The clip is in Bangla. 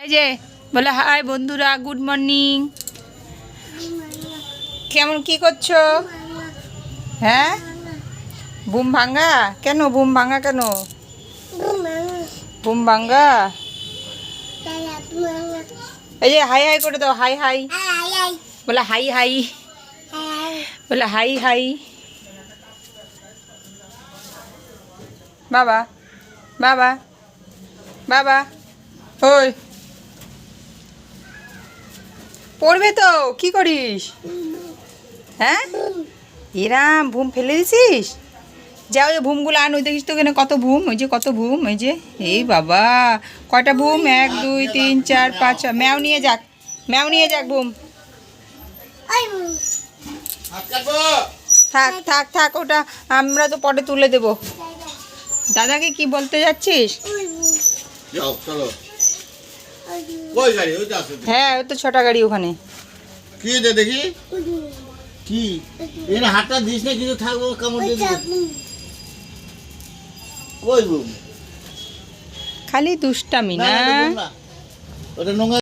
এই যে, বলে, হাই বন্ধুরা, গুড মর্নিং। কেমন, কি করছ? হ্যাঁ? বুম ভাঙ্গা কেন বুম ভাঙ্গা কেন? বুম ভাঙ্গা এই যে, হাই হাই করে দাও, হাই হাই। বলে, হাই হাই। বলে, হাই হাই। বাবা বাবা বাবা, ওই। পড়বে তো, কি করিস? হ্যাঁ? এরাম ভুম ফেলে দিছিস যা ওই ভুমগুলো আন, ওই দেখিস তো এখানে কত ভুম, ওই যে কত ভুম ওই যে, এই বাবা, কয়টা ভুম? এক, দুই, তিন, চার, পাঁচ, ছয়, ম্যাও নিয়ে যাক, ম্যাও নিয়ে যাক ভুম। থাক থাক থাক, ওটা আমরা তো পরে তুলে দেব। দাদাকে কি বলতে যাচ্ছিস? চলো। কই গাড়ি? ওই তো আছে হ্যাঁ ওই তো ছটা গাড়ি ওখানে। কি দে দেখি? কি? এর হাতটা দিস না কিছু থাকব কামড় দিয়ে কই বুম খালি দুষ্টামি না। ওটা নোংরা